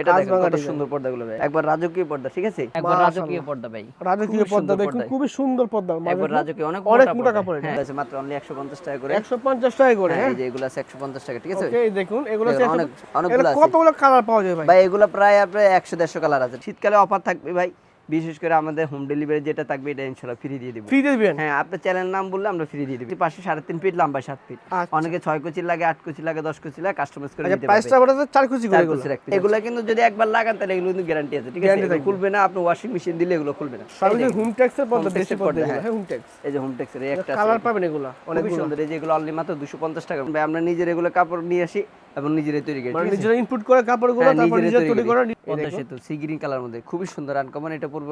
এটা দেখেন কত সুন্দর পর্দাগুলো ভাই। একবার রাজকীয় পর্দা ঠিক আছে? একবার রাজকীয় পর্দা ভাই। রাজকীয় খুবই পর্দা সুন্দর দেখুন। খুবই সুন্দর পর্দা। একবার রাজকীয় অনেক অনেক মোটা কাপড় এটা আছে মাত্র অনলি 150 টাকা করে। একশো পঞ্চাশ টাকা করে হ্যাঁ হ্যাঁ? এই যে এগুলো আছে 150 টাকা ঠিক আছে? এই দেখুন এগুলো অনেক অনেকগুলো আছে। কতগুলো কালার পাওয়া যায় ভাই? ভাই এগুলো প্রায় আপনার 100 150 কালার আছে। শীতকালে অফার থাকবে ভাই। বিশেষ করে আমাদের হোম ডেলিভারি যেটা থাকবে এটা ইনশাআল্লাহ ফ্রি দিয়ে দিব। ফ্রি দিয়ে দিবেন? হ্যাঁ আপনার চ্যানেল নাম বললে আমরা ফ্রি দিয়ে দিব। পাশে সাড়ে তিন ফিট লম্বা সাত ফিট আচ্ছা। অনেকে ছয় কুচি লাগে আট কুচি লাগে দশ কুচি লাগে কাস্টমাইজ করে আচ্ছা দিতে প্রাইসটা বলতে চার খুশি করে এগুলো? কুচি রাখতে এগুলো কিন্তু যদি একবার লাগান তাহলে এগুলো কিন্তু গ্যারান্টি আছে ঠিক আছে। খুলবে না আপনি ওয়াশিং মেশিন দিলে এগুলো খুলবে না। সবই হোম ট্যাক্সের পর্দা দেশি পর্দা হ্যাঁ। হোম ট্যাক্স এই যে হোম টেক্সের এই একটা কালার পাবেন এগুলো অনেক অনেক সুন্দর এই যে এগুলো অনলি মাত্র 250 টাকা আমরা নিজের এগুলো কাপড় নিয়ে আসি। এবং নিজেরাই তৈরি করি মানে নিজেরা ইনপুট করে কাপড়গুলো হ্যাঁ, তারপর নিজেরা তৈরি করে। পদ্মা সেতু সি গ্রিন কালার মধ্যে খুবই সুন্দর আনকমন এটা পূর্ব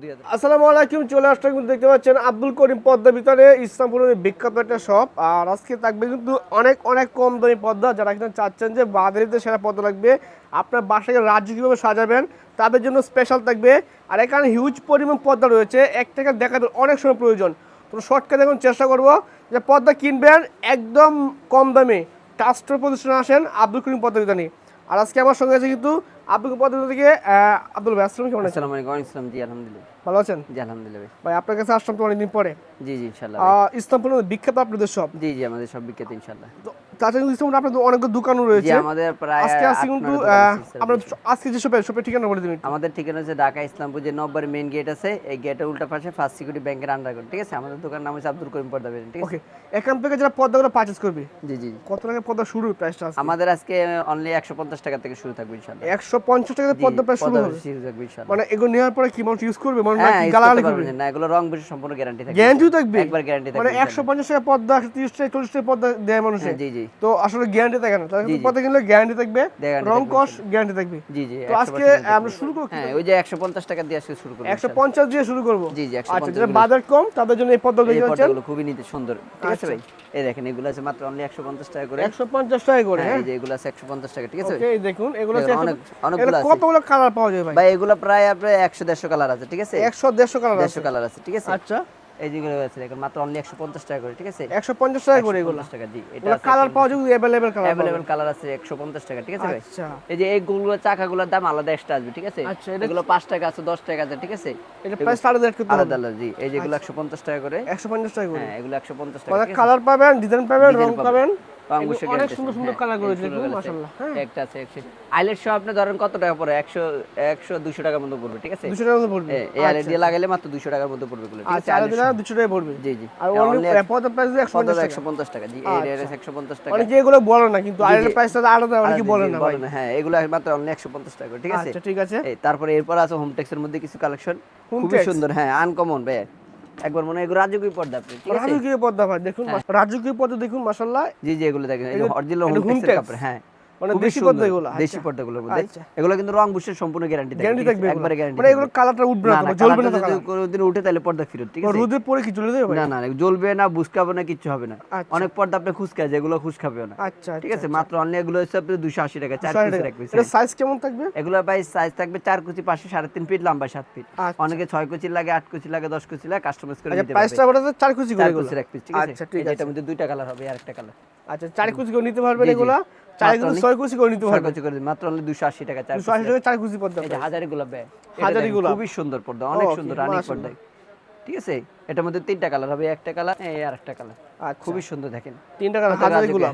দুই হাজার। আসসালামু আলাইকুম চলে আসলাম কিন্তু দেখতে পাচ্ছেন আব্দুল করিম পদ্মা ভিতরে ইসলামপুরের বিখ্যাত একটা শপ আর আজকে থাকবে কিন্তু অনেক অনেক কম দামি পদ্মা যারা কিন্তু চাচ্ছেন যে বাজারিতে সেরা পদ্মা লাগবে আপনার বাসাকে রাজ্য কীভাবে সাজাবেন তাদের জন্য স্পেশাল থাকবে। আর এখানে হিউজ পরিমাণ পদ্মা রয়েছে এক টাকা দেখাতে অনেক সময় প্রয়োজন। তো শর্টকাট এখন চেষ্টা করব যে পদ্মা কিনবেন একদম কম দামে। ট্রাস্টের প্রতিষ্ঠানে আসেন আব্দুল করিম পদ্মা আর আজকে আমার সঙ্গে আছে কিন্তু আব্দুল করিম থেকে আব্দুল ভাই আসসালাম কেমন আছেন আসসালামু আলাইকুম ওয়ালাইকুম জি আলহামদুলিল্লাহ। ভালো আছেন? জি আলহামদুলিল্লাহ ভাই। ভাই আপনার কাছে আসলাম তো অনেকদিন পরে। জি জি ইনশাআল্লাহ আহ, বিখ্যাত আপনাদের সব। জি জি আমাদের সব বিখ্যাত ইনশাআল্লাহ। তাছাড়া কিন্তু আপনাদের অনেকগুলো দোকানও জি আমাদের প্রায় আজকে আসছি কিন্তু আমরা যে ঠিকানা বলে দিবেন আমাদের ঠিকানা হচ্ছে ঢাকা ইসলামপুর যে নব্বর মেইন গেট আছে এই গেটের উল্টা পাশে ফার্স্ট সিকিউরিটি ব্যাংকের আন্ডার ঠিক আছে? আমাদের দোকান নাম হচ্ছে আব্দুল করিম পর্দা বেরেন, ঠিক আছে? ওকে এখান থেকে যারা পদ্মাগুলো পারচেজ করবে জি জি কত টাকা পদ্মা শুরু প্রাইসটা আছে আমাদের আজকে অনলি একশো পঞ্চাশ টাকা থেকে শুরু থাকবে ইনশাআল্লাহ। পঞ্চাশ টাকা জি, পদ্মা প্রাইস শুরু হবে। মানে এগুলো নেওয়ার পরে কি মানুষ ইউজ করবে? মানে হ্যাঁ নাকি গালাগালি করবে? না এগুলো রং বেশি সম্পূর্ণ গ্যারান্টি থাকবে। গ্যারান্টিও থাকবে? একবার গ্যারান্টি থাকবে মানে একশো পঞ্চাশ টাকা পদ্মা একশো তিরিশ টাকা চল্লিশ টাকা পদ্মা দেয় মানুষে। হ্যাঁ, জি জি। তো আসলে গ্যারান্টি থাকে না। তাহলে জি। কিনলে গ্যারান্টি থাকবে রং কস গ্যারান্টি থাকবে। জি জি তো আজকে আমরা শুরু করব? হ্যাঁ ওই যে একশো পঞ্চাশ টাকা দিয়ে আজকে শুরু করব। একশো পঞ্চাশ দিয়ে শুরু করব? জি জি আচ্ছা যারা বাজার কম তাদের জন্য এই পদ্মা খুবই নিতে সুন্দর। ঠিক আছে আচ্ছা। ভাই? এই দেখেন এগুলো আছে মাত্র অনলি একশো পঞ্চাশ টাকা করে। একশো পঞ্চাশ টাকা করে হ্যাঁ হ্যাঁ? এই যে এগুলো আছে একশো পঞ্চাশ টাকা ঠিক আছে? এই দেখুন এগুলো আছে অনেক- অনেকগুলো আছে। কতগুলো কালার পাওয়া যায় ভাই? ভাই এগুলো প্রায় আপনার একশো দেড়শো কালার আছে ঠিক আছে? একশো দেড়শো কালার আছে। দেড়শো কালার আছে ঠিক আছে? আচ্ছা। এই যেগুলো আছে দেখুন মাত্র অনলি একশো পঞ্চাশ টাকা করে ঠিক আছে? একশো পঞ্চাশ টাকা করে এগুলো? 150 টাকা জি এটা কালার পাওয়া যাবে अवेलेबल কালার अवेलेबल কালার আছে একশো পঞ্চাশ টাকা ঠিক আছে ভাই? আচ্ছা। এই যে এইগুলো চাকাগুলোর দাম আলাদা এক্সট্রা আসবে ঠিক আছে? আচ্ছা, এগুলো পাঁচ টাকা আছে দশ টাকা আছে ঠিক আছে? এটা প্রাইস আলাদা করতে আলাদা আলাদা জি এই যেগুলো একশো পঞ্চাশ টাকা করে। একশো পঞ্চাশ টাকা করে? হ্যাঁ এগুলো একশো পঞ্চাশ টাকা কালার পাবেন ডিজাইন পাবেন রং পাবেন। অনেক সুন্দর সুন্দর হ্যাঁ, কালার করে আছে। মাশাআল্লাহ একটা আছে একশো। আইলের আপনি ধরেন কত টাকা পড়ে একশো একশো দুশো টাকার মতো পড়বে ঠিক আছে? দুশো টাকার মধ্যে পড়বে। এই আইলের দিয়ে লাগাইলে মাত্র দুশো টাকার মতো পড়বে এগুলো আচ্ছা আর দিলে দুশো টাকা পড়বে। জি জি। আর অনলি পদ্মার প্রাইস একশো পঞ্চাশ টাকা। একশো পঞ্চাশ টাকা জি এই রেট একশো পঞ্চাশ টাকা। অনেকে এগুলো বলে না কিন্তু আইলের প্রাইসটা আলাদা অনেকে বলে না ভাই। হ্যাঁ এগুলো মাত্র অনলি টাকা ঠিক আছে? আচ্ছা ঠিক আছে। তারপরে এরপর আছে হোম টেক্সের মধ্যে কিছু কালেকশন খুবই সুন্দর হ্যাঁ আনকমন ভাই একবার মনে হয় এগুলো রাজকীয় পর্দা রাজকীয় পদ্মা ভাই দেখুন হ্যাঁ। রাজকীয় পদ্মা দেখুন মাশাআল্লাহ। জি জি এগুলো দেখেন এগুলো- অরিজিনাল হোম কাপড় হ্যাঁ। মানে দেশি এগুলো আচ্ছা। আচ্ছা। এগুলো কিন্তু রং বুশের সম্পূর্ণ গ্যারান্টি গ্যারান্টি থাকবে একবারে গ্যারান্টি মানে এগুলো কালারটা উঠবে না না তো, না জ্বলবে না যদি কোনোদিন উঠে তাহলে পর্দা ফেরত ঠিক আছে? রোদে পরে কি জ্বলে দেবে না না জ্বলবে না বুসকাবে না কিচ্ছু হবে না। আচ্ছা। অনেক পর্দা আপনি খুশকা যেগুলো খুশকাবেও না। আচ্ছা ঠিক আছে? মাত্র অনলি এগুলো হচ্ছে আপনি টাকা চার এটা সাইজ কেমন থাকবে? এগুলো ভাই সাইজ থাকবে চার কুচি পাশে সাড়ে তিন ফিট লম্বা সাত ফিট। অনেকে ছয় কুচি লাগে আট কুচি লাগে দশ কুচি লাগে কাস্টমাইজ করে প্রাইসটা কুচি করে এগুলো? ঠিক আছে? আচ্ছা ঠিক আছে। এটার মধ্যে দুইটা কালার হবে আর একটা কালার আচ্ছা চার কুচি করে নিতে পারবেন। এগুলো। মাত্র দুশো আশি টাকা চার টাকা চার কুচি পদ্মা হাজারি গোলাপ হাজারি গোলাপ। খুবই সুন্দর পর্দা অনেক সুন্দর রানী। পর্দা ঠিক আছে? এটার মধ্যে তিনটা কালার হবে একটা কালার আর একটা কালার। খুবই সুন্দর দেখেন। তিন টাকা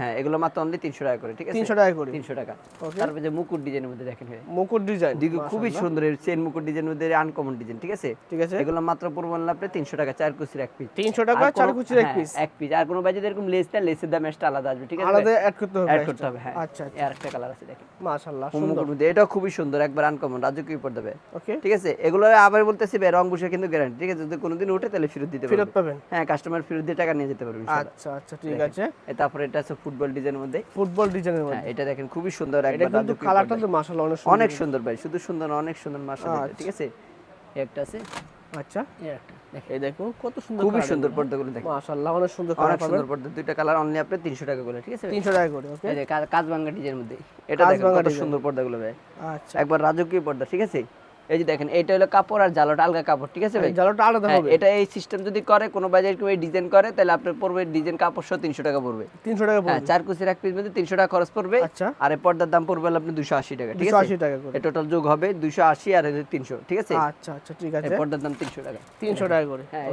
হ্যাঁ এগুলো মাত্র অনলি তিনশো টাকা করে ঠিক আছে? তিনশো টাকা করে। তিনশো টাকা. তারপরে যে মুকুট ডিজাইনের মধ্যে দেখেন মুকুট ডিজাইন দিকে খুবই সুন্দর চেন মুকুট ডিজাইন মধ্যে আনকমন ডিজাইন ঠিক আছে? ঠিক আছে। এগুলো মাত্র পূর্ব আপনি তিনশো টাকা চার কুচির এক পিস তিনশো টাকা চার কুচির এক পিস এক পিস আর কোনো ভাই যদি এরকম লেস দেয় লেসের দাম এক্সট্রা আলাদা আসবে ঠিক আছে আলাদা অ্যাড করতে হবে অ্যাড করতে হবে হ্যাঁ। আচ্ছা আর একটা কালার আছে দেখেন। মাশাআল্লাহ সুন্দর। মধ্যে। এটাও খুবই সুন্দর একবার আনকমন রাজকীয় পড়তে হবে? ওকে ঠিক আছে? এগুলো আবার বলতেছি রং বসে কিন্তু গ্যারান্টি ঠিক আছে? যদি কোনোদিন উঠে তাহলে ফেরত দিতে ফেরত পাবেন। হ্যাঁ কাস্টমার ফেরত দিয়ে টাকা নিয়ে যেতে পারবে ইনশাআল্লাহ। আচ্ছা আচ্ছা ঠিক আছে। তারপরে এটা আছে ফুটবল ডিজাইনের মধ্যে। ফুটবল ডিজাইনের হ্যাঁ মধ্যে। এটা দেখেন খুবই সুন্দর এটা কিন্তু কালারটা। তো মাশাআল্লাহ অনেক সুন্দর। অনেক সুন্দর ভাই শুধু সুন্দর না, অনেক সুন্দর মাসা আচ্ছা। ঠিক আছে? একটা আছে। আচ্ছা। এই একটা এই দেখুন কত সুন্দর খুবই সুন্দর পর্দাগুলো দেখেন। মাশাআল্লাহ অনেক সুন্দর অনেক সুন্দর পর্দা দুইটা কালার অনলি আপনি তিনশো টাকা করে ঠিক আছে? ভাই? তিনশো টাকা করে ওকে এই যে কা- কাঁচভাঙ্গা ডিজাইনের মধ্যে। এটা দেখেন কত। সুন্দর পর্দাগুলো ভাই। আচ্ছা। একবার রাজকীয় পর্দা ঠিক আছে? এই যে দেখেন এটা হলো কাপড় আর জালোটা আলগা কাপড় ঠিক আছে ভাই? জালোটা আলাদা হ্যাঁ, হবে। এটা এই সিস্টেম যদি করে কোনো বাজার কেউ ডিজাইন করে তাহলে আপনার পড়বে ডিজাইন কাপড় সহ তিনশো টাকা পড়বে। তিনশো টাকা হ্যাঁ পড়বে। চার কুচির এক পিস মধ্যে তিনশো টাকা খরচ পড়বে। আচ্ছা। আর পর্দার দাম পড়বে আপনি দুশো আশি টাকা ঠিক আছে? টাকা করে। টোটাল যোগ হবে দুশো আশি আর তিনশো ঠিক আছে? আচ্ছা আচ্ছা ঠিক আছে। পর্দার দাম তিনশো টাকা। তিনশো টাকা করে হ্যাঁ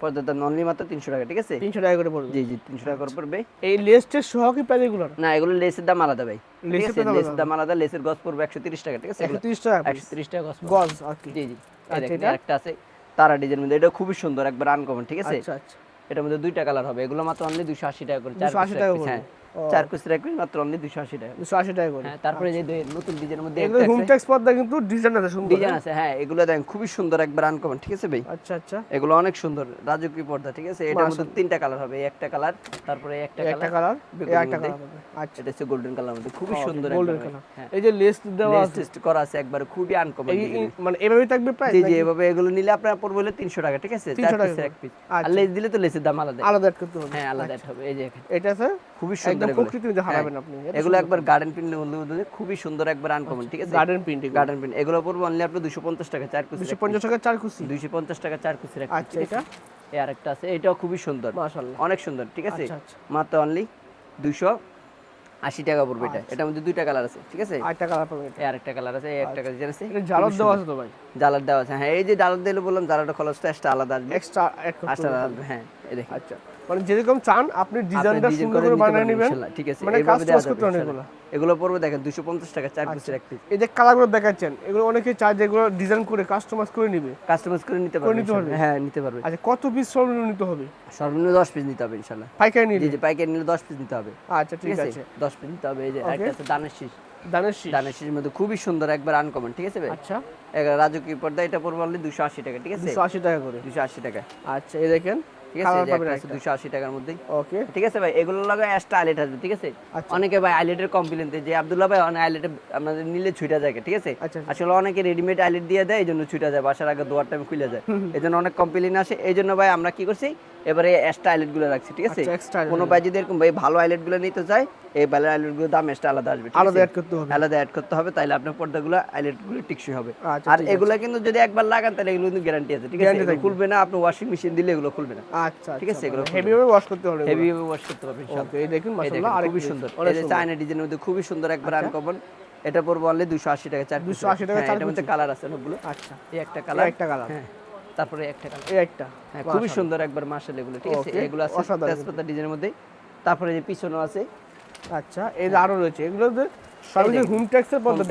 পর্দার দাম অনলি মাত্র তিনশো টাকা ঠিক আছে? তিনশো টাকা করে পড়বে। জি জি তিনশো টাকা করে পড়বে। এই লেস্টের সহ কি প্রাইস এগুলো না এগুলো লেসের দাম আলাদা ভাই। লেসের দাম আলাদা। লেসের গজ পড়বে একশো তিরিশ টাকা ঠিক আছে? একশো তিরিশ টাকা একশো তিরিশ টাকা গজ গজ জি জি। এই আচ্ছা? একটা আছে। তারা ডিজাইন মধ্যে এটা খুবই সুন্দর একবার আনকমন ঠিক আছে? আচ্ছা আচ্ছা। এটার মধ্যে দুইটা কালার হবে এগুলো মাত্র অনলি দুশো আশি টাকা করে আশি টাকা হ্যাঁ। চার কুচি রাখবেন মাত্র অনলি দুশো আশি টাকা। দুশো আশি টাকা করে। হ্যাঁ তারপরে যে নতুন ডিজাইনের মধ্যে এগুলো হোম ট্যাক্স পর্দা কিন্তু ডিজাইন আছে সুন্দর। ডিজাইন আছে হ্যাঁ এগুলো দেখেন খুবই সুন্দর একবার আনকমন ঠিক আছে ভাই? আচ্ছা আচ্ছা। এগুলো অনেক সুন্দর রাজকীয় পর্দা ঠিক আছে? এটার মধ্যে তিনটা কালার হবে এই একটা কালার তারপরে একটা এই একটা কালার কালার একটা কালার আচ্ছা। এটা হচ্ছে গোল্ডেন কালার মধ্যে খুবই সুন্দর গোল্ডেন কালার হ্যাঁ। এই যে লেস দেওয়া আছে। টেস্ট করা আছে একবার খুবই আনকমন মানে এভাবেই থাকবে প্রাইস জি জি এভাবে এগুলো নিলে আপনার পড়বে হলো তিনশো টাকা ঠিক আছে? 300 চার টাকা এক পিস আচ্ছা। আর লেস দিলে তো লেসের দাম আলাদা আলাদা করতে হবে। হ্যাঁ আলাদা হবে এই যে এটা আছে? খুবই সুন্দর। প্রকৃতির মধ্যে হারাবেন হ্যাঁ। আপনি। এগুলো একবার গার্ডেন প্রিন্ট মধ্যে খুবই সুন্দর একবার আনকমন ঠিক আছে? গার্ডেন প্রিন্ট গার্ডেন প্রিন্ট এগুলো পড়বে অনলি দুশো পঞ্চাশ টাকা চার কুচি টাকা চার কুচি। টাকা চার এক আচ্ছা এটা? এই আরেকটা আছে এটাও খুবই সুন্দর। মাশাআল্লাহ। অনেক সুন্দর ঠিক আছে? আচ্ছা, আচ্ছা। মাত্র অনলি দুশো আশি টাকা পড়বে এটা। এটার মধ্যে দুইটা কালার আছে ঠিক আছে? আটটা কালার এটা। আরেকটা কালার আছে একটা ডিজাইন আছে জালার দেওয়া আছে তো ভাই? জালার দেওয়া আছে হ্যাঁ এই যে জালার দিলে বললাম জালারটা খরচটা এক্সট্রা আলাদা আসবে। এক্সট্রা আচ্ছা হ্যাঁ। দেখেন। আচ্ছা মানে যেরকম চান আপনি ডিজাইনটা সুন্দর করে করে বানিয়ে নেবেন। ঠিক আছে। মানে এইভাবে কাজ করতে হবে এগুলো। এগুলো পড়বে দেখেন 250 টাকা চার পিসের এক পিস এই যে কালারগুলো দেখাচ্ছেন এগুলো অনেকে চায় যে ডিজাইন করে কাস্টমাইজ করে নিবে। কাস্টমাইজ করে নিতে পারবে হ্যাঁ নিতে পারবে। আচ্ছা কত পিস সর্বনিম্ন নিতে হবে? সর্বনিম্ন 10 পিস নিতে হবে ইনশাআল্লাহ পাইকারি নিলে? জি পাইকারি নিলে 10 পিস নিতে হবে। আচ্ছা ঠিক আছে? আছে। 10 পিস নিতে হবে এই যে একটা আছে দানের শীষ। দানের শীষ। দানের শীষের মধ্যে খুবই সুন্দর একবার আনকমন ঠিক আছে ভাই? আচ্ছা। রাজকীয় পর্দা এটা পড়বে অনলি 280 টাকা ঠিক আছে? দুশো আশি টাকা করে। 280 টাকা। আচ্ছা এই দেখেন ঠিক আছে? কালার এই যে পাবেন একটা আছে 280 টাকার মধ্যে ওকে। ঠিক আছে ভাই? এগুলো লাগে এক্সট্রা আইলেট আসবে ঠিক আছে? আচ্ছা। অনেকে ভাই আইলেটের কমপ্লেন দেয়। যে আব্দুল্লাহ ভাই অনেক আইলেটে আপনাদের নিলে ছুটা যায় ঠিক আছে? আচ্ছা, আচ্ছা। আসলে অনেকে রেডিমেড আইলেট দিয়ে দেয় এই জন্য ছুটা যায় বাসার আগে দোয়ার টাইম খুলে যায়। এই জন্য অনেক কমপ্লেন আসে। এই জন্য ভাই আমরা কি করছি? এবারে এক্সট্রা আইলেটগুলো রাখছি ঠিক আছে? কোনো ভাই যদি এরকম ভাই ভালো আইলেটগুলো নিতে চায় এই ভালো আইলেটগুলো দাম এক্সট্রা আলাদা আসবে আলাদা অ্যাড করতে হবে। আলাদা অ্যাড করতে হবে তাইলে আপনার পর্দাগুলো আইলেটগুলো টিকসই হবে। আর এগুলো কিন্তু যদি একবার লাগান তাহলে এগুলো কিন্তু গ্যারান্টি আছে ঠিক আছে। খুলবে না আপনি ওয়াশিং মেশিন দিলে এগুলো খুলবে না। আচ্ছা ঠিক আছে, এগুলো হেভি ভাবে ওয়াশ করতে হবে হেভি ওয়াশ করতে পারবেন ওকে এই দেখুন মাশাআল্লাহ আরেক খুবই সুন্দর। এই যে চায়না ডিজাইনের মধ্যে খুবই সুন্দর একবার আনকমন এটা পড়বে অনলি 280 টাকা চার 280 টাকা চার মধ্যে কালার আছে অনেকগুলো। আচ্ছা। এই একটা কালার একটা কালার হ্যাঁ তারপরে একটা কালার এই একটা। হ্যাঁ খুবই সুন্দর একবার মাশাল এগুলো ঠিক আছে? এগুলো আছে অসাধারণ। তেজপাতা ডিজাইনের মধ্যে। তারপরে যে পিছনেও আছে। আচ্ছা এই আরও রয়েছে। এগুলো হোম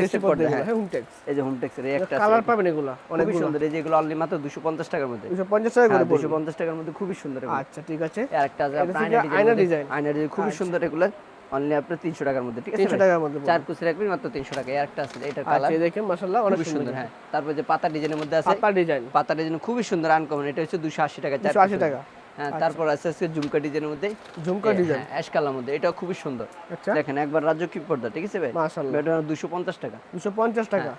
দেশি হ্যাঁ। হোম ট্যাক্স এই যে হোম টেক্সের এই একটা কালার পাবেন এগুলো অনেক খুবই সুন্দর। এই যে এগুলো অনলি মাত্র 250 টাকার মধ্যে। দুশো পঞ্চাশ টাকা করে হ্যাঁ 250 টাকার মধ্যে খুবই সুন্দর আচ্ছা ঠিক আছে। এই আরেকটা আছে আপনার হচ্ছে আয়না আয়না ডিজাইন। আয়না ডিজাইন খুবই সুন্দর এগুলো। অনলি আপনার 300 টাকার মধ্যে ঠিক আছে? টাকার মধ্যে চার কুচি রাখবেন মাত্র 300 টাকা। এই আরেকটা আছে কালার আচ্ছা দেখেন মাশাআল্লাহ অনেক সুন্দর হ্যাঁ। তারপর যে পাতা ডিজাইনের মধ্যে আছে পাতা ডিজাইন। পাতা ডিজাইন খুবই সুন্দর আনকমন এটা হচ্ছে 280 টাকা চার 280 টাকা। হ্যাঁ তারপর আছে আজকে ঝুমকা ডিজাইনের মধ্যে। ঝুমকা ডিজাইন? অ্যাশ কালার মধ্যে। এটাও খুবই সুন্দর। আচ্ছা। দেখেন একবার রাজ্য কি পর্দা ঠিক আছে ভাই? মাশাআল্লাহ। এটা 250 টাকা। দুশো পঞ্চাশ টাকা?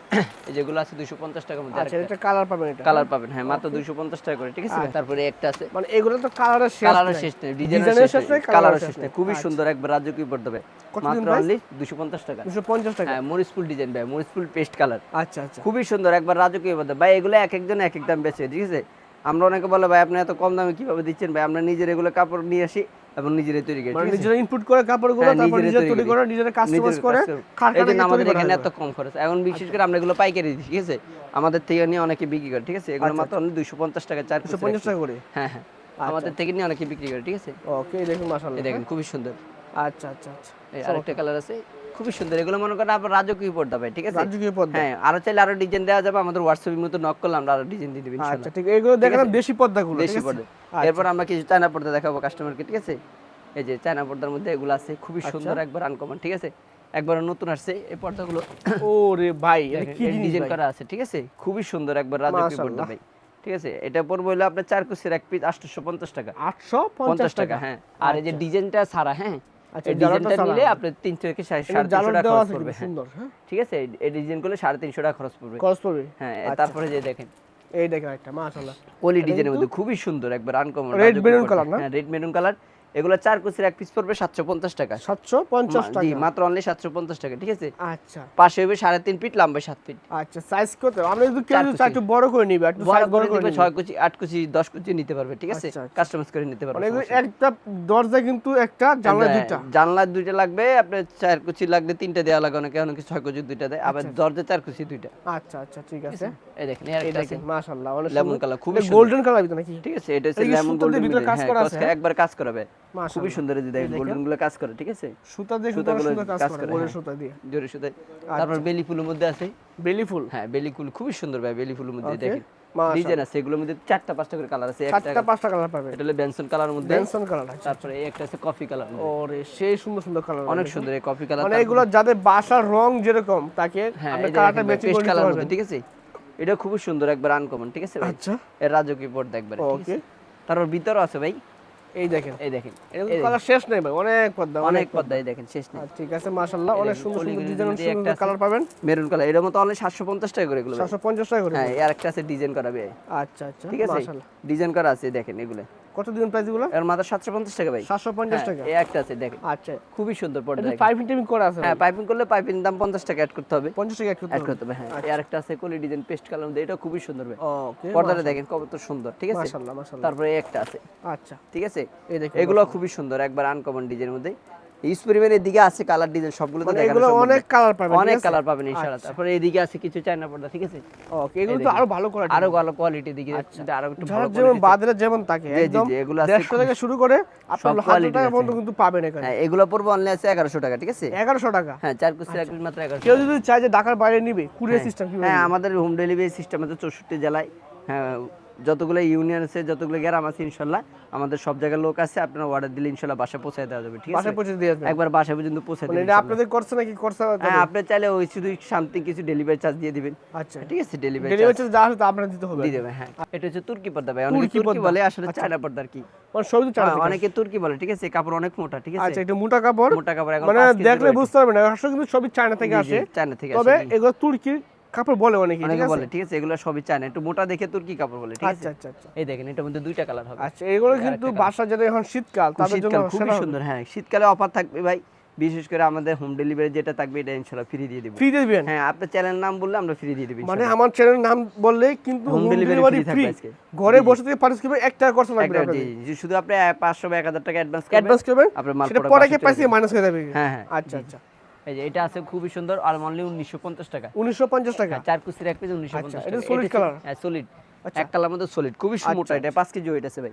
এই যেগুলো আছে 250 টাকার মধ্যে আচ্ছা এটা কালার পাবেন এটা? কালার পাবেন হ্যাঁ মাত্র 250 টাকা করে ঠিক আছে তারপরে একটা আছে। মানে এগুলো তো কালারের শেষ কালারের শেষ নেই ডিজাইনের শেষ নেই কালারের শেষ নেই। খুবই সুন্দর একবার রাজ্য কি পর্দা ভাই। মাত্র? অনলি 250 টাকা। দুশো পঞ্চাশ টাকা? হ্যাঁ মরিসফুল ডিজাইন ভাই মরিসফুল পেস্ট কালার। আচ্ছা আচ্ছা। খুবই সুন্দর একবার রাজকীয় পর্দা। ভাই এগুলো এক একজন এক এক দাম বেচে ঠিক আছে? আমরা অনেকে বলে ভাই আপনি এত কম দামে কীভাবে দিচ্ছেন? ভাই আমরা নিজের এগুলো কাপড় নিয়ে আসি এবং নিজেরাই তৈরি করি মানে? নিজেরা ইনপুট করে কাপড়গুলো হ্যাঁ, তারপর নিজেরা তৈরি করে। নিজেরা কাস্টমাইজ করে কাজ করে। এই কারখানায় জন্য আমাদের এখানে এত কম খরচ। এখন বিশেষ করে আমরা এগুলো পাইকারি দিই ঠিক আছে? আমাদের থেকে নিয়ে অনেকে বিক্রি করে ঠিক আছে? এগুলো মাত্র অনলি দুশো পঞ্চাশ টাকা চার দুশো piece পঞ্চাশ রাখি। টাকা করে? হ্যাঁ হ্যাঁ। আমাদের থেকে নিয়ে অনেকে বিক্রি করে ঠিক আছে? ওকে দেখুন মাশাআল্লাহ। দেখেন খুবই সুন্দর। আচ্ছা আচ্ছা আচ্ছা। এই আরেকটা কালার আছে। খুবই সুন্দর। এগুলো মনে করেন আপনার রাজকীয় পর্দা ভাই ঠিক আছে? রাজকীয় পদ্মা হ্যাঁ আরও চাইলে আরও ডিজাইন দেওয়া যাবে আমাদের হোয়াটসঅ্যাপের মতো নক করলে আমরা আরও ডিজাইন দিয়ে দেবেন আচ্ছা ঠিক এগুলো দেশি পদ্মাগুলো বেশি ঠিক আছে? পড়বে আচ্ছা। এরপর আমরা কিছু চায়না পর্দা দেখাবো কাস্টমারকে ঠিক আছে? এই যে চায়না পর্দার মধ্যে এগুলো আছে খুবই আচ্ছা। সুন্দর একবার আনকমন ঠিক আছে? একবার নতুন আসছে এই পর্দাগুলো। ও রে ভাই কি ডিজাইন করা আছে ঠিক আছে? খুবই সুন্দর একবার রাজকীয় পর্দা ভাই ঠিক আছে? এটা পড়বে হলো আপনার চার কুচির এক পিস আটশো পঞ্চাশ টাকা। আটশো পঞ্চাশ টাকা হ্যাঁ। আর এই যে ডিজাইনটা হ্যাঁ আচ্ছা, এই জালাটা ডিজাইনটা ছাড়া। নিলে আপনার তিনশো থেকে সাড়ে টাকা খরচ পড়বে। হ্যাঁ? ঠিক আছে এই- ডিজাইন করলে সাড়ে তিনশো টাকা খরচ পড়বে। খরচ পড়বে? হ্যাঁ আচ্ছা। তারপরে যে দেখেন। এই দেখেন একটা মাশাআল্লাহ। ডিজাইনের মধ্যে খুবই সুন্দর একবার আনকমন না? হ্যাঁ রেড মেরুন কালার এগুলো চার কুচির এক পিস পড়বে সাতশো পঞ্চাশ টাকা। সাতশো পঞ্চাশ জি টাকা। মাত্র অনলি সাতশো পঞ্চাশ টাকা ঠিক আছে? আচ্ছা। পাশে হবে সাড়ে তিন ফিট লম্বা সাত ফিট আচ্ছা সাইজ কত? আমরা যদি একটু বড় করে নিবে একটু বড় করে নিবে। ছয় কুচি আট কুচি দশ কুচি নিতে পারবে ঠিক আছে? আচ্ছা, আচ্ছা। কাস্টমাইজ করে নিতে পারবে মানে। একটা দরজা কিন্তু একটা জানলা হ্যাঁ, দুইটা। জানলা দুইটা লাগবে আপনার চার কুচি লাগবে তিনটা দেওয়া লাগে অনেকে অনেকে ছয় কুচি দুইটা দেয় আবার দরজা চার কুচি দুইটা। আচ্ছা আচ্ছা ঠিক আছে। এই দেখেন আছে। দেখেন মাশাআল্লাহ অনেক লেমন কালার খুবই। গোল্ডেন কালার ভিতরে নাকি? ঠিক আছে এটা হচ্ছে লেমন গোল্ডেন ভিতরে কাজ করা আছে, হ্যাঁ? একবার কাজ করাবে। খুবই সুন্দর গোল্ডেনগুলো কাজ করে ঠিক আছে? সুতা দিয়ে সুতাগুলো সুন্দর কাজ করে হ্যাঁ। সুতা দিয়ে। জোরে আচ্ছা। তারপর বেলি ফুলের মধ্যে আছে। বেলি ফুল? হ্যাঁ বেলি ফুল খুবই সুন্দর ভাই বেলি ফুলের মধ্যে দেখেন। ডিজাইন আছে এগুলোর মধ্যে চারটা পাঁচটা করে কালার আছে চারটা পাঁচটা কালার পাবে এটা হলো বেনসন কালার মধ্যে। বেনসন কালার আছে। তারপরে এই একটা আছে কফি কালার ওরে সেই সুন্দর সুন্দর কালার অনেক সুন্দর এই কফি কালার মানে এগুলো যাদের বাসার রং যেরকম তাকে হ্যাঁ আপনি কালারটা ম্যাচিং করে কালার মধ্যে ঠিক আছে? এটা খুবই সুন্দর একবার আনকমন ঠিক আছে আচ্ছা। এর রাজকীয় পর্দা একবার ওকে তারপর ভিতরও আছে ভাই। এই দেখেন। এই দেখেন। এরকম কালার শেষ নাই ভাই অনেক পর্দা অনেক পর্দা এই দেখেন শেষ নেই। ঠিক আছে মাশাআল্লাহ। অনেক সুন্দর সুন্দর ডিজাইন সুন্দর কালার পাবেন। মেরুন কালারের মতো সাতশো পঞ্চাশ টাকা করে এগুলো ভাই। সাতশো পঞ্চাশ টাকা করে হ্যাঁ আর একটা আছে ডিজাইন করা ভাই আচ্ছা আচ্ছা ঠিক আছে? ডিজাইন করা আছে দেখেন এগুলো। কত দিন প্রাইসগুলো এর মাথা 750 টাকা ভাই। সাতশো পঞ্চাশ হ্যাঁ, টাকা? এই একটা আছে দেখেন। আচ্ছা। খুবই সুন্দর পর্দা এটা পাইপিং টেপিং করা আছে হ্যাঁ পাইপিং করলে পাইপিং দাম পঞ্চাশ টাকা অ্যাড করতে হবে। পঞ্চাশ টাকা একটু অ্যাড করতে হবে হ্যাঁ। এই আরেকটা আছে কলি ডিজাইন পেস্ট কালার মধ্যে। এটা খুবই সুন্দর ভাই। ওকে পর্দাটা দেখেন কত সুন্দর ঠিক আছে? মাশাআল্লাহ মাশাআল্লাহ। তারপরে এই একটা আছে। আচ্ছা। ঠিক আছে? এই দেখেন এগুলো খুবই সুন্দর একবার আনকমন ডিজাইনের মধ্যে দিকে আছে কালার ডিজাইন সবগুলো তো মানে এগুলো অনেক কালার পাবেন অনেক কালার পাবেন ইনশাআল্লাহ। আচ্ছা। তারপরে এদিকে আছে কিছু চায়না পর্দা ঠিক আছে? ওকে এগুলো তো আরও ভালো করে আরও ভালো কোয়ালিটি দিকে কিন্তু আরও একটু ভালো যেমন বাজারে যেমন থাকে একদম এগুলো আছে থেকে শুরু করে আপনার সব হাজার quality টাকা পর্যন্ত কিন্তু পাবেন এখানে। হ্যাঁ এগুলো পড়ব অনলি আছে এগারোশো টাকা ঠিক আছে? এগারোশো টাকা। হ্যাঁ চার কুচি এক মাত্র এগারোশো কেউ যদি চায় যে ঢাকার বাইরে নিবে কুরিয়ার সিস্টেম কি হ্যাঁ আমাদের হোম ডেলিভারি সিস্টেম আছে চৌষট্টি জেলায়। হ্যাঁ যতগুলো ইউনিয়ন আছে যতগুলো গ্রাম আছে ইনশাল্লাহ আমাদের সব জায়গার লোক আছে আপনারা অর্ডার দিলে ইনশাল্লাহ বাসা পৌঁছায় দেওয়া যাবে ঠিক আছে? বাসায় পৌঁছে দিয়ে একবার বাসা পর্যন্ত পৌঁছে দেবেন এটা আপনাদের করছে নাকি করছে হ্যাঁ আপনি চাইলে ওই শুধু সামথিং কিছু ডেলিভারি চার্জ দিয়ে দিবেন। আচ্ছা। ঠিক আছে ডেলিভারি ডেলিভারি চার্জ যা আছে তা আপনারা দিতে হবে। দিয়ে দেবে হ্যাঁ। এটা হচ্ছে তুর্কি পর্দা ভাই অনেকে তুর্কি তুর্কি পর্দা। বলে আসলে চায়না পর্দা আর কি। মানে হ্যাঁ, অনেকে তুর্কি বলে ঠিক আছে? কাপড় অনেক মোটা ঠিক আছে? আচ্ছা এটা মোটা কাপড়। মোটা কাপড় মানে দেখলে বুঝতে পারবেন আসলে কিন্তু সবই চায়না থেকে আসে। চায়না থেকে আসে তবে এগুলো তুর্কির কাপড় বলে অনেকে ঠিক অনেকে আছে? বলে ঠিক আছে এগুলো সবই চায়না একটু মোটা দেখে তুর্কি কাপড় বলে ঠিক আছে? আচ্ছা আচ্ছা। আচ্ছা এই দেখেন এটার মধ্যে দুইটা কালার হবে। আচ্ছা এগুলো কিন্তু বাসা যেটা এখন শীতকাল তাদের জন্য খুবই সুন্দর হ্যাঁ শীতকালে অফার থাকবে ভাই। বিশেষ করে আমাদের হোম ডেলিভারি যেটা থাকবে এটা ইনশাল্লাহ ফ্রি দিয়ে দিব। ফ্রি দিবেন? হ্যাঁ আপনার চ্যানেল নাম বললে আমরা ফ্রি দিয়ে দিবি মানে আমার চ্যানেলের নাম বললে কিন্তু হোম ডেলিভারি ফ্রি থাকবে আজকে। ঘরে বসে থেকে পারচেজ করবে এক টাকা খরচ লাগবে না একটা জি, শুধু আপনি পাঁচশো বা এক হাজার টাকা অ্যাডভান্স করবেন অ্যাডভান্স করবেন আপনার মাল পরে পরে পাইছে মাইনাস হয়ে যাবে। হ্যাঁ হ্যাঁ আচ্ছা আচ্ছা। এই যে এটা আছে খুবই সুন্দর আর অনলি উনিশশো পঞ্চাশ টাকা। উনিশশো পঞ্চাশ টাকা? হ্যাঁ, চার কুচির এক পিস উনিশশো আচ্ছা, পঞ্চাশ এটা টাকা। solid color? হ্যাঁ সলিড এক কালার মধ্যে সলিড খুবই মোটা এটা পাঁচ কেজি ওয়েট আছে ভাই।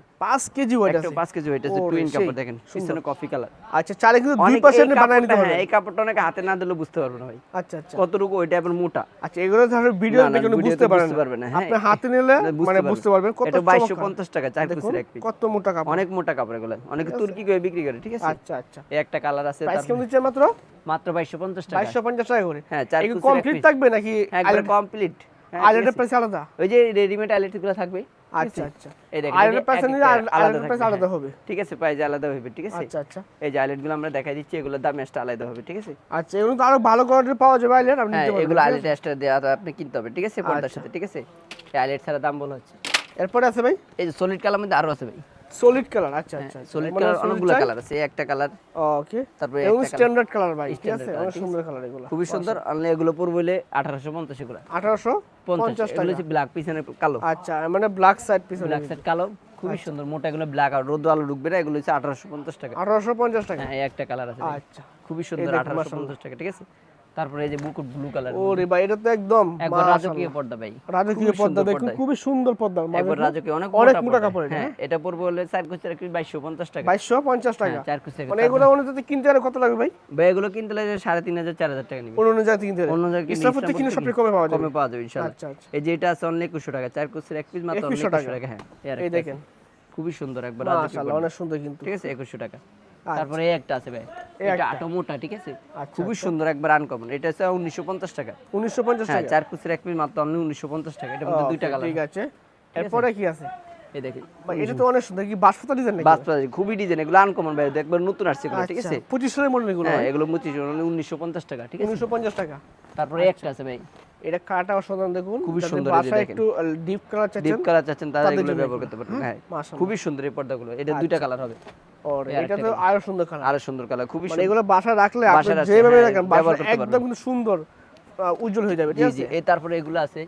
কেজি ওয়েট আছে। কেজি ওয়েট আছে টুইন কাপড় দেখেন পিছনে কফি কালার আচ্ছা চালে কিন্তু দুই পাশে বানায় নিতে হ্যাঁ, এই কাপড়টা অনেকে হাতে না দিলে বুঝতে ভাই। আচ্ছা আচ্ছা। কতটুকু ওইটা মোটা? আচ্ছা এগুলো ভিডিও দেখে বুঝতে পারবেন না, হ্যাঁ। আপনি হাতে নিলে মানে বুঝতে পারবেন কত এটা বাইশশো চমৎকার। পঞ্চাশ টাকা চার দেখুন এক পিস কত মোটা কাপড়। অনেক মোটা কাপড় এগুলো অনেকে তুর্কি করে বিক্রি করে ঠিক আছে? আচ্ছা আচ্ছা। এই একটা কালার আছে প্রাইস কেমন দিচ্ছে মাত্র? মাত্র বাইশশো পঞ্চাশ টাকা। বাইশশো পঞ্চাশ টাকা করে। হ্যাঁ চার কমপ্লিট থাকবে নাকি একবার কমপ্লিট প্রাইস আলাদা? ওই যে রেডিমেড আইলেটগুলো থাকবে আচ্ছা আচ্ছা। এই দেখেন আইল্যান্ডের প্রাইস এক নিলে একটা আইল্যান্ডের থাকবে, প্রাইস আলাদা হ্যাঁ। হবে। ঠিক আছে প্রাইস আলাদা হবে ঠিক আছে? আচ্ছা আচ্ছা। এই যে আইলেটগুলো আমরা দেখাই দিচ্ছি এগুলোর দাম এক্সট্রা আলাদা হবে ঠিক আছে? আচ্ছা এগুলো তো আরও ভালো কোয়ালিটির পাওয়া যাবে আপনি হ্যাঁ নিতে পারবেন এগুলো আইলেট এক্সট্রা আপনি কিনতে হবে ঠিক আছে পর্দার আচ্ছা। সাথে ঠিক আছে? এই আইলেট ছাড়া দাম বলা হচ্ছে। আছে? এরপরে আছে ভাই? এই যে সলিড কালার মধ্যে আরও আছে ভাই। সলিড কালার আচ্ছা আচ্ছা সলিড মানে কালার অনেকগুলো কালার আছে একটা কালার ওকে তারপরে এবং। স্ট্যান্ডার্ড কালার ভাই ঠিক আছে? অনেক সুন্দর কালার এগুলো। খুবই সুন্দর অনলি এগুলো পড়বে হলে আঠারোশো পঞ্চাশ এগুলো। আঠারোশো পঞ্চাশ পঞ্চাশ এগুলো টাকা। হচ্ছে ব্ল্যাক পিছনে কালো। আচ্ছা মানে ব্ল্যাক সাইড পিছনে ব্ল্যাক সেট কালো খুবই সুন্দর মোটা এগুলো ব্ল্যাক আর রোদ আলো ঢুকবে না এগুলো হচ্ছে আঠারোশো পঞ্চাশ টাকা। আঠারোশো পঞ্চাশ টাকা? হ্যাঁ একটা কালার আছে আচ্ছা। খুবই সুন্দর দেখুন, আঠারোশো মাশাআল্লাহ। পঞ্চাশ টাকা ঠিক আছে? তারপরে এই যে বুকুট ব্লু কালার ওরে ভাই এটা তো একদম একবার রাজকীয় পর্দা ভাই। রাজকীয় পর্দা সুন্দর দেখুন খুবই সুন্দর পর্দা। একবার রাজকীয় অনেক অনেক মোটা কাপড় হ্যাঁ? এটা পড়বে হলে চার কুচি রাখবি বাইশশো পঞ্চাশ টাকা। বাইশশো পঞ্চাশ টাকা। হ্যাঁ, কুচি মানে এগুলো অনুযায়ী কিনতে কত লাগবে ভাই? ভাই এগুলো কিনতে লাগে সাড়ে তিন হাজার চার হাজার টাকা নিবে। অন্য অনুযায়ী কিনতে অন্য ইসলামপুর থেকে কিনে সবচেয়ে কমে পাওয়া যাবে। কমে পাওয়া যাবে ইনশাআল্লাহ। আচ্ছা আচ্ছা। এই যে এটা আছে অনলি একুশশো টাকা চার কুচির এক পিস মাত্র অনলি 2100 টাকা। হ্যাঁ এই দেখেন। খুবই সুন্দর একবার রাজকীয় অনেক সুন্দর কিন্তু। ঠিক আছে একুশশো টাকা। তারপরে এই একটা আছে ভাই। এটা আটো মোটা ঠিক আছে? আচ্ছা, খুবই সুন্দর একবার আনকমন এটা হচ্ছে উনিশশো পঞ্চাশ টাকা। উনিশশো পঞ্চাশ হ্যাঁ টাকা? চার কুচির এক পিস মাত্র অনলি উনিশশো পঞ্চাশ টাকা। এটা মধ্যে দুইটা কালার ঠিক আছে। এরপরে কি আছে? এই দেখেন ভাই এটা তো অনেক সুন্দর। কি বাসপাতা ডিজাইন নাকি? বাস্তব খুবই ডিজাইন এগুলো আনকমন ভাই একবার নতুন আসছে এগুলো ঠিক আছে? পঁচিশের মডেল এগুলো হ্যাঁ এগুলো মুচি উনিশশো পঞ্চাশ টাকা ঠিক আছে? উনিশশো পঞ্চাশ টাকা। তারপরে একটা আছে ভাই। এটা কাটা অসাধারণ দেখুন। খুবই সুন্দর দেখেন। একটু ডিপ কালার চাচ্ছেন ডিপ কালার চাচ্ছেন তারা এগুলো ব্যবহার করতে পারবেন হ্যাঁ। খুবই সুন্দর এই পর্দাগুলো। এটা দুইটা কালার হবে। এটা তো আরও সুন্দর কালার আরও সুন্দর কালার খুবই মানে সুন্দর এগুলো বাসা রাখলে আপনি যেভাবে হ্যাঁ, রাখেন বাসা একদম কিন্তু সুন্দর আহ, উজ্জ্বল হয়ে যাবে ঠিক আছে? জি তারপরে এগুলো আছে।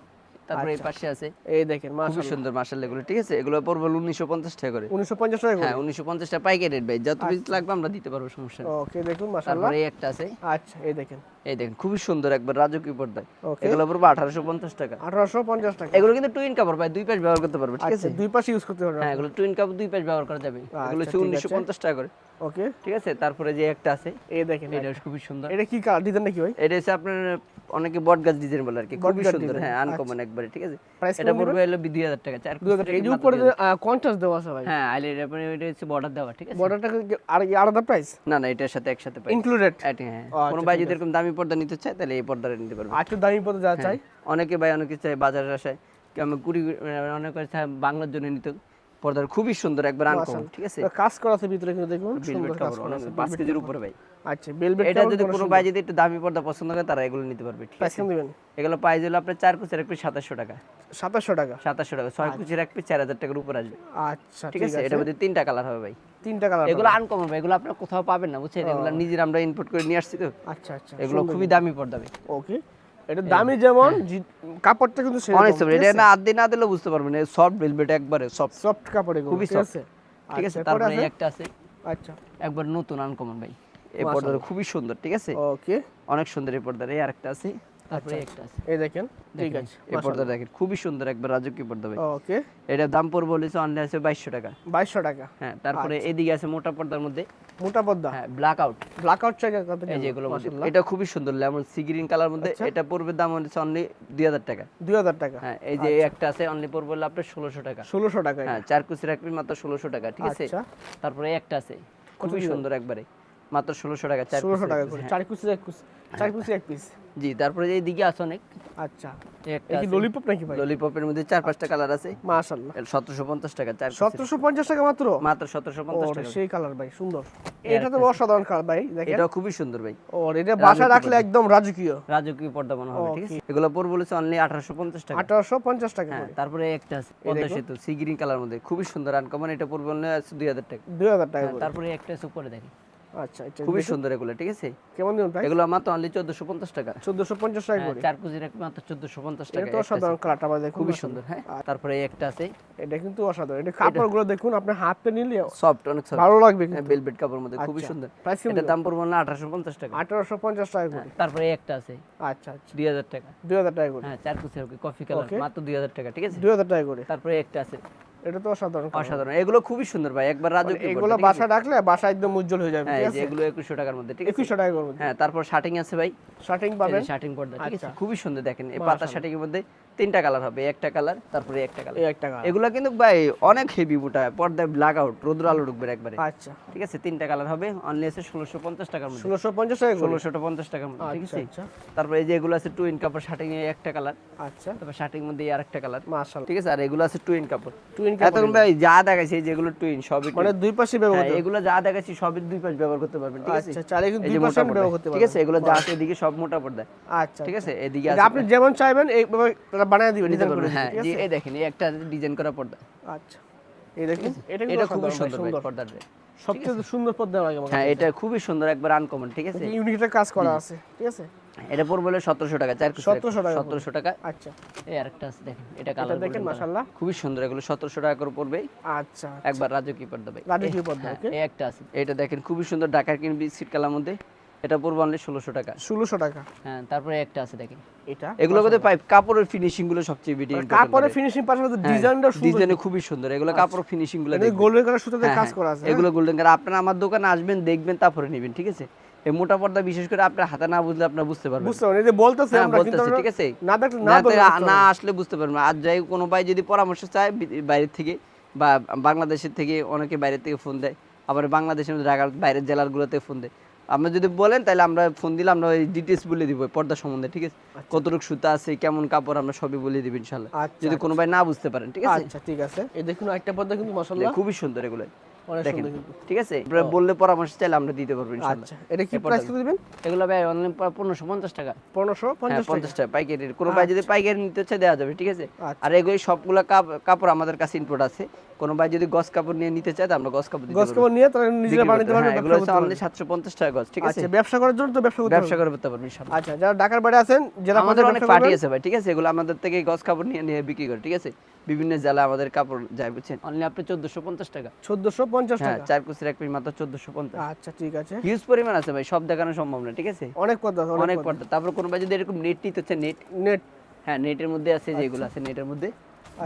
তারপরে এই পাশে আছে। এই দেখেন সুন্দর মার্শাল এগুলো ঠিক আছে? এগুলো পড়বে উনিশশো পঞ্চাশ টাকা করে। 1950 টাকা হ্যাঁ উনিশশো পঞ্চাশ টাকা পাইকারি রেট ভাই। যত পিস লাগবে আমরা দিতে পারব সমস্যা ওকে দেখুন তারপরে এই একটা আছে। আচ্ছা এই দেখেন। এই দেখেন খুবই সুন্দর একবার রাজকীয় পর্দায় ওকে। এগুলো পড়বে আঠারোশো পঞ্চাশ টাকা। 1850 টাকা। এগুলো কিন্তু টুইন কাপড় ভাই দুই পাশ ব্যবহার করতে পারবে ঠিক আচ্ছা আছে? দুই পাশে ইউজ করতে পারবেন হ্যাঁ এগুলো টুইন কাপড় দুই পাশ ব্যবহার করা যাবে। এগুলো হচ্ছে উনিশশো পঞ্চাশ টাকা করে। ওকে। ঠিক আছে? তারপরে যে একটা আছে এই দেখেন এটা খুবই সুন্দর। এটা কি কালার ডিজাইনটা কি ভাই? এটা হচ্ছে আপনার অনেকে বট গাছ ডিজাইন বলে আর কি খুবই সুন্দর হ্যাঁ আনকমন একবারে ঠিক আছে? এটা পড়বে হলো দুই হাজার টাকা। চার এই যে উপরে কন্ট্রাস্ট দেওয়া আছে ভাই। হ্যাঁ আইলে এটা হচ্ছে বর্ডার দেওয়া ঠিক আছে? বর্ডারটা আর আলাদা প্রাইস না না এটার সাথে একসাথে পাই। ইনক্লুডেড এটি হ্যাঁ। কোনো ভাই যদি এরকম দামি পর্দা নিতে চায় তাহলে এই পর্দাটা নিতে পারবে। আর একটু দামি পর্দা যা চাই। অনেকে ভাই অনেকে চায় বাজারের আসায় কি আমি কুড়ি অনেকে চায় বাংলার জন্য নিতে। পর্দার খুবই সুন্দর একবার আনকমন ঠিক আছে? কাজ করা আছে ভিতরে কিন্তু দেখুন সুন্দর কাজ করা আছে পাঁচ কেজির উপরে ভাই। আচ্ছা বেলভেট এটা যদি কোনো ভাই যদি একটু দামি পর্দা পছন্দ করে তারা এগুলো নিতে পারবে ঠিক আছে? দিবেন? এগুলো প্রাইস হলো আপনার চার কুচির এক পিস সাতাশশো টাকা। 2700 টাকা? সাতাশশো টাকা ছয় কুচির এক পিস চার হাজার টাকার উপর আসবে। আচ্ছা ঠিক আছে? এটা মধ্যে তিনটা কালার হবে ভাই। তিনটা কালার এগুলো আনকমন ভাই এগুলো আপনার কোথাও পাবেন না বুঝছেন? এগুলো নিজের আমরা ইনপুট করে নিয়ে আসছি তো। আচ্ছা আচ্ছা এগুলো খুবই দামি পর্দা ভাই। ওকে এটা দামি যেমন কাপড়টা কিন্তু হ্যাঁ। অনেক সফট এটা না আধ না দিলে বুঝতে পারবেন সফট ভেলভেট একবারে সফট সফট কাপড় খুবই ঠিক আছে? ঠিক আছে আচ্ছা, তারপরে? একটা আছে। আচ্ছা। একবার নতুন আনকমন ভাই এই পর্দাটা খুবই সুন্দর ঠিক আছে? ওকে। অনেক সুন্দর এই পর্দার এই আরেকটা আছে। তারপরে একটা আছে। এই দেখেন ঠিক আছে এই পর্দা দেখেন খুবই সুন্দর একবার রাজকীয় পর্দা ভাই। ওকে। এটার দাম পড়বে বলেছে অনলাইন আছে বাইশশো টাকা। বাইশশো টাকা। হ্যাঁ তারপরে এদিকে আছে মোটা পর্দার মধ্যে। মোটা পদ্মা হ্যাঁ ব্ল্যাক আউট ব্ল্যাক আউট চাই কত এই যে এটা খুবই সুন্দর লেমন সি গ্রিন কালার মধ্যে। আচ্ছা। এটা পড়বে দাম হচ্ছে অনলি দুই হাজার টাকা। হ্যাঁ এই যে একটা আছে অনলি পড়বে হলো আপনার ষোলোশো টাকা। টাকা হ্যাঁ চার কুচি মাত্র ষোলোশো টাকা ঠিক আছে? আচ্ছা। তারপরে একটা আছে খুবই সুন্দর একবারে। মাত্র ষোলোশো টাকা ষোলোশো টাকা করে চার কুচি এক কুচি চার কুচি এক পিস হ্যাঁ। জি তারপরে যে এইদিকে আছে অনেক। আচ্ছা। এই একটা এই কি ললিপপ নাকি ভাই? ললিপপের মধ্যে চার পাঁচটা কালার আছে। মাশাআল্লাহ। সতেরোশো পঞ্চাশ টাকা চার টাকা মাত্র? মাত্র সতেরোশো পঞ্চাশ ওর টাকা। সেই কালার ভাই সুন্দর। এটা তো অসাধারণ কালার ভাই দেখেন। এটা খুবই সুন্দর ভাই। এটা বাসায় রাখলে একদম রাজকীয়। রাজকীয় পর্দা মনে হবে ঠিক আছে? এগুলো পড়বে বলেছে অনলি আঠারোশো পঞ্চাশ টাকা। আঠারোশো পঞ্চাশ টাকা হ্যাঁ তারপরে একটা আছে পদ্মা সেতু সি গ্রিন কালার মধ্যে। খুবই সুন্দর আনকমন এটা আছে দুই হাজার টাকা। দুই হাজার টাকা হ্যাঁ, তারপরে একটা আছে উপরে দেখি আচ্ছা এটা খুবই সুন্দর এগুলো ঠিক আছে? কেমন দিন এগুলো মাত্র অনলি টাকা। চোদ্দশো পঞ্চাশ টাকা হ্যাঁ, করে। চার কেজির এক মাত্র চোদ্দশো পঞ্চাশ এটা টাকা। অসাধারণ কালারটা খুবই সুন্দর হ্যাঁ? তারপরে একটা আছে। এটা কিন্তু অসাধারণ। এটা কাপড়গুলো দেখুন আপনি হাতে নিলে সফট অনেক সফট ভালো লাগবে কিন্তু। বেলভেট কাপড়ের মধ্যে খুবই সুন্দর। প্রাইস কেমন দাম পড়বে না আঠারোশো পঞ্চাশ টাকা। আঠারোশো পঞ্চাশ টাকা করে। তারপরে একটা আছে। আচ্ছা আচ্ছা। দুই হাজার টাকা। দুই হাজার টাকা করে। হ্যাঁ চার কুচি কফি কালার মাত্র দুই হাজার টাকা ঠিক আছে? দুই হাজার টাকা করে। তারপরে একটা আছে। এটা তো অসাধারণ। অসাধারণ। এগুলো খুবই সুন্দর ভাই একবার রাজকীয় এগুলো বাসা রাখলে বাসা একদম উজ্জ্বল হয়ে যাবে হ্যাঁ ঠিক আছে? এগুলো একুশশো টাকার মধ্যে ঠিক আছে? একুশশো টাকার মধ্যে। হ্যাঁ তারপর শার্টিং আছে ভাই। শার্টিং পাবেন? শার্টিং পর্দা ঠিক আচ্ছা। আছে খুবই সুন্দর দেখেন এই পাতা শার্টিং এর মধ্যে তিনটা কালার হবে একটা কালার তারপরে একটা কালার এই এক টাকা এগুলো কিন্তু ভাই অনেক হেভি বুটা পর্দায় ব্ল্যাক আউট রোদ্র আলো ঢুকবে একবারে। আচ্ছা। ঠিক আছে তিনটা কালার হবে অনলি আছে ষোলোশো পঞ্চাশ টাকার মধ্যে। ষোলোশো পঞ্চাশ ষোলোশো পঞ্চাশ টাকার মধ্যে ঠিক আছে? আচ্ছা তারপরে এই যে এগুলো আছে টুইন কাপড় শার্টিং এ একটা কালার আচ্ছা। তারপর শার্টিং মধ্যে আর একটা কালার মাশাল ঠিক আছে আর এগুলো আছে টু ইন কাপড় টুইন এতক্ষণ ভাই যা দেখাইছে এই যেগুলো টুইন সবই মানে দুই পাশে ব্যবহার হ্যাঁ, এগুলো যা দেখাচ্ছি সবই দুই পাশ ব্যবহার করতে পারবেন ঠিক আছে? আচ্ছা চাইলে কিন্তু দুই পাশে ব্যবহার পর্দা করতে ঠিক আছে? এগুলো যা আছে এদিকে সব মোটা পর্দা আচ্ছা ঠিক আছে এদিকে আপনি যেমন চাইবেন এইভাবে বানিয়ে দিবেন ডিজাইন করে হ্যাঁ জি এই দেখেন এই একটা ডিজাইন করা পর্দা। আচ্ছা। এই দেখুন এটা এটা খুবই সুন্দর পর্দার। সবচেয়ে সুন্দর পদ্মা লাগে হ্যাঁ এটা খুবই সুন্দর একবার আনকমন ঠিক আছে? ইউনিকটা কাজ করা আছে ঠিক আছে? এটা পড়বে হলো সতেরোশো টাকা চার 1700 টাকা সতেরোশো টাকা। আচ্ছা। এই আরেকটা আছে দেখেন এটা এটা কালার দেখেন মাশাআল্লাহ। খুবই সুন্দর এগুলো সতেরোশো টাকা করে পড়বে। আচ্ছা একবার রাজকীয় পর্দা ভাই। রাজকীয় পদ্মা হ্যাঁ, ওকে এই একটা আছে। এটা দেখেন খুবই সুন্দর ঢাকার কিন বিস্কিট কালার মধ্যে। এটা পড়বে অনলি ষোলোশো টাকা। ষোলোশো টাকা। হ্যাঁ তারপরে একটা আছে দেখেন। এটা? মধ্যে পাইপ কাপড়ের ফিনিশিংগুলো সবচেয়ে বেশি কাপড়ের ফিনিশিং পাশাপাশি ডিজাইনটা সুন্দর। ডিজাইনে খুবই সুন্দর। এগুলো কাপড় ফিনিশিংগুলো গোল্ডেন কালার সুতাতে হ্যাঁ, কাজ হ্যাঁ, করা আছে এগুলো গোল্ডেন কালার। আপনারা আমার দোকানে আসবেন দেখবেন তারপরে নেবেন ঠিক আছে? এই মোটা পর্দা বিশেষ করে আপনার হাতে না বুঝলে আপনারা বুঝতে পারবেন। বুঝতে পারেন এই যে বলতেছে হ্যাঁ, আমরা কিন্তু ঠিক আছে? না দেখলে না না আসলে বুঝতে পারবেন। আর যাই কোনো ভাই যদি পরামর্শ চায় বি- বাইরের থেকে বা বাংলাদেশের থেকে অনেকে বাইরে থেকে ফোন দেয় আবার বাংলাদেশের মধ্যে ঢাকার বাইরের জেলাগুলোতে ফোন দেয় আপনি যদি বলেন তাহলে আমরা ফোন দিলে আমরা ওই ডিটেলস বলে দিব পর্দা সম্বন্ধে ঠিক আছে? কতটুকু সুতা আছে কেমন কাপড় আমরা সবই বলে দিব ইনশাল্লাহ আচ্ছা যদি কোনো ভাই না বুঝতে পারেন ঠিক আছে? আচ্ছা ঠিক আছে। এই দেখুন একটা পর্দা কিন্তু মাশাআল্লাহ। খুবই সুন্দর এগুলো। দেখেন। ঠিক আছে? বললে পরামর্শ চাইলে আমরা দিতে পারব আচ্ছা এটা কি প্রাইস কত দিবেন? এগুলো ভাই অনলাইন টাকা। পনেরোশো হ্যাঁ পঞ্চাশ টাকা পাইকারি কোনো ভাই যদি পাইকারি নিতে চায় দেওয়া যাবে ঠিক আছে? আচ্ছা। আর এগুলো সবগুলো কাপড় আমাদের কাছে ইনপুট আছে। কোনো ভাই যদি গস কাপড় নিয়ে নিতে চায় আমরা গস কাপড় দিতে গছ কাপড় নিয়ে তারা নিজেরা বিক্রি বানাতে পারবে হ্যাঁ, এগুলো হচ্ছে করতে only 750 টাকা গজ, ঠিক আছে? আচ্ছা ব্যবসা করার জন্য তো ব্যবসা করতে ব্যবসা করতে পারবেন ইনশাআল্লাহ। আচ্ছা যারা ঢাকার বাইরে আছেন জেলা আমাদের অনেক পার্টি আছে ভাই ঠিক আছে? এগুলো আমাদের থেকে গস কাপড় নিয়ে নিয়ে বিক্রি করে ঠিক আছে? বিভিন্ন জেলা আমাদের কাপড় যায় বুঝছেন? অনলি আপনি চোদ্দশো পঞ্চাশ টাকা। 1450 হ্যাঁ টাকা? চার কুচির এক পিস মাত্র চোদ্দশো পঞ্চাশ। আচ্ছা ঠিক আছে। হিউজ পরিমাণ আছে ভাই সব দেখানো সম্ভব না ঠিক আছে? অনেক আছে, অনেক পর্দা। তারপর কোনো ভাই যদি এরকম নেট নিতে হচ্ছে নেট নেট হ্যাঁ নেটের মধ্যে আছে যেগুলো আছে নেটের মধ্যে।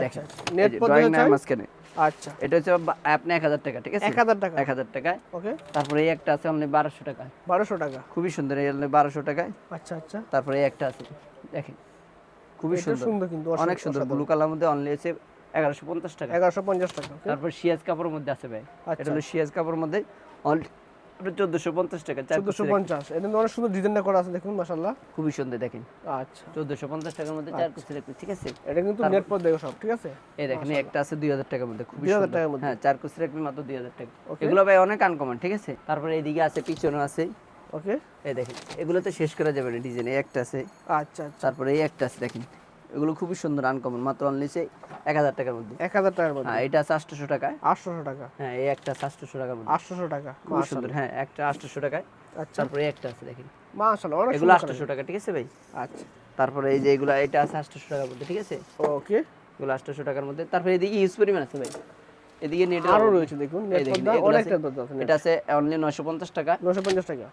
দেখেন। আচ্ছা, net পর্দা ড্রয়িং চাই? মাঝখানে। আচ্ছা। এটা হচ্ছে আপনি এক হাজার টাকা ঠিক আছে? 1000 টাকা। এক হাজার টাকায়। ওকে। তারপরে এই একটা আছে অনলি বারোশো টাকা 1200 টাকা। খুবই সুন্দর এই অনলি বারোশো টাকায়। আচ্ছা আচ্ছা। তারপরে এই একটা আছে দেখেন। খুবই সুন্দর। সুন্দর কিন্তু অনেক সুন্দর। ব্লু কালার মধ্যে অনলি আছে এগারোশো পঞ্চাশ টাকা। 1150 টাকা তারপর শিয়াজ কাপড়ের মধ্যে আছে ভাই। আচ্ছা। এটা হলো শিয়াজ কাপড়ের মধ্যে অনলি চোদ্দশো পঞ্চাশ টাকা এক- 1450 এটা অনেক সুন্দর ডিজাইনটা করা আছে দেখুন মাশাআল্লাহ। খুবই সুন্দর দেখেন। আচ্ছা। চোদ্দশো পঞ্চাশ টাকার মধ্যে চার কুচির এক ঠিক আছে? এটা কিন্তু নেট পর্দা এগুলো সব ঠিক আছে? এই দেখেন একটা আছে দুই হাজার টাকার মধ্যে খুবই 2000 সুন্দর। টাকার মধ্যে। হ্যাঁ চার কুচির এক মাত্র দুই হাজার টাকা. এগুলো ভাই অনেক আনকমন ঠিক আছে? তারপরে এইদিকে আছে পিছনে আছে। ওকে এই দেখেন এগুলো তো শেষ করা যাবে না ডিজাইন এই একটা আছে। আচ্ছা আচ্ছা। তারপরে এই একটা আছে দেখেন। এগুলো খুবই সুন্দর আনকমন মাত্র অনলিসে এক হাজার টাকার মধ্যে। 1000 টাকার মধ্যে। হ্যাঁ এটা আছে আটশোশো টাকায়। 800 টাকা। হ্যাঁ এই একটা আছে আটশোশো টাকার মধ্যে। 800 টাকা খুবই সুন্দর হ্যাঁ একটা আটশোশো টাকায়। আচ্ছা। তারপরে একটা আছে দেখেন। মাশাআল্লাহ অনেক এগুলো আটশোশো টাকা ঠিক আছে ভাই? আচ্ছা। তারপরে এই যে এগুলো এটা আছে আটশোশো টাকার মধ্যে ঠিক আছে? ওকে এগুলো আটশোশো টাকার মধ্যে। তারপরে এদিকে ইউজ পরিমাণ আছে ভাই। এদিকে নেটের আরও রয়েছে দেখুন নেট পর্দা অনেকটা পর্দা আছে এটা আছে অনলি নয়শো পঞ্চাশ টাকা। 950 টাকা।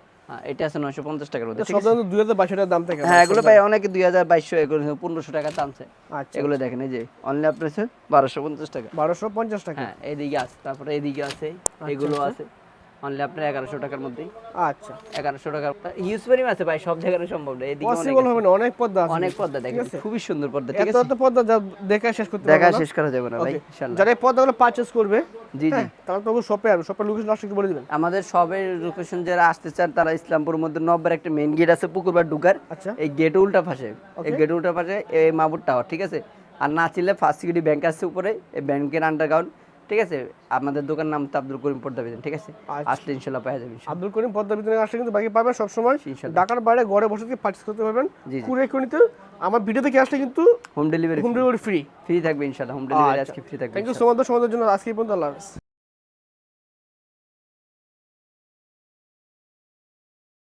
এটা আছে নয়শো পঞ্চাশ টাকার মধ্যে দুই হাজার বাইশ 2022 টাকার দাম থাকে হ্যাঁ এগুলো ভাই অনেকে দুই হাজার বাইশশো এগুলো পনেরোশো টাকা দামছে আচ্ছা এগুলো দেখেন এই যে অনলি আপনার আছে বারোশো পঞ্চাশ টাকা। 1250 টাকা? হ্যাঁ এদিকে আছে তারপরে এদিকে আছে এগুলো আছে। অনলি আপনার এগারোশো টাকার মধ্যে আচ্ছা। এগারোশো টাকার ইউজ পরিমাণ আছে ভাই সব জায়গায় সম্ভব না এদিকে পসিবল হবে না অনেক পর্দা আছে। অনেক পর্দা দেখেন খুবই সুন্দর পর্দা ঠিক আছে? এত পর্দা যা দেখা শেষ করতে দেখা শেষ করা যাবে না ভাই Okay. ইনশাল্লাহ যারা এই পর্দাগুলো পারচেজ করবে জি জি। হ্যাঁ, তারা তো শপে আসবে শপের লোকেশন লাস্ট বলে দিবেন। আমাদের সবের লোকেশন যারা আসতে চান তারা ইসলামপুর মধ্যে নব্বর একটা মেইন গেট আছে পুকুরবার ঢুকার আচ্ছা। এই গেট উল্টা পাশে। এই গেট উল্টা পাশে এই মাবুর টাওয়ার ঠিক আছে? আর না চিনলে ফার্স্ট সিকিউরিটি ব্যাংক আছে উপরে এই ব্যাংকের আন্ডারগ্রাউন্ড ঠিক আছে আমাদের দোকান নাম তো আব্দুল করিম পর্দা বিধান ঠিক আছে আচ্ছা। আসলে ইনশাল্লাহ পাওয়া যাবে। আব্দুল করিম পদ্মা ভিতরে আসলে কিন্তু বাকি পাবেন সবসময়। ঢাকার বাইরে ঘরে বসে থেকে পার্চেস করতে পারবেন। কুড়ে কুড়িতে আমার ভিডিও থেকে আসলে কিন্তু home delivery home delivery free free থাকবে ইনশাল্লাহ হোম ডেলিভারি আচ্ছা। আজকে ফ্রি থাকবে থ্যাংক ইউ সো মাচ সময়ের জন্য আজকে পর্যন্ত আল্লাহ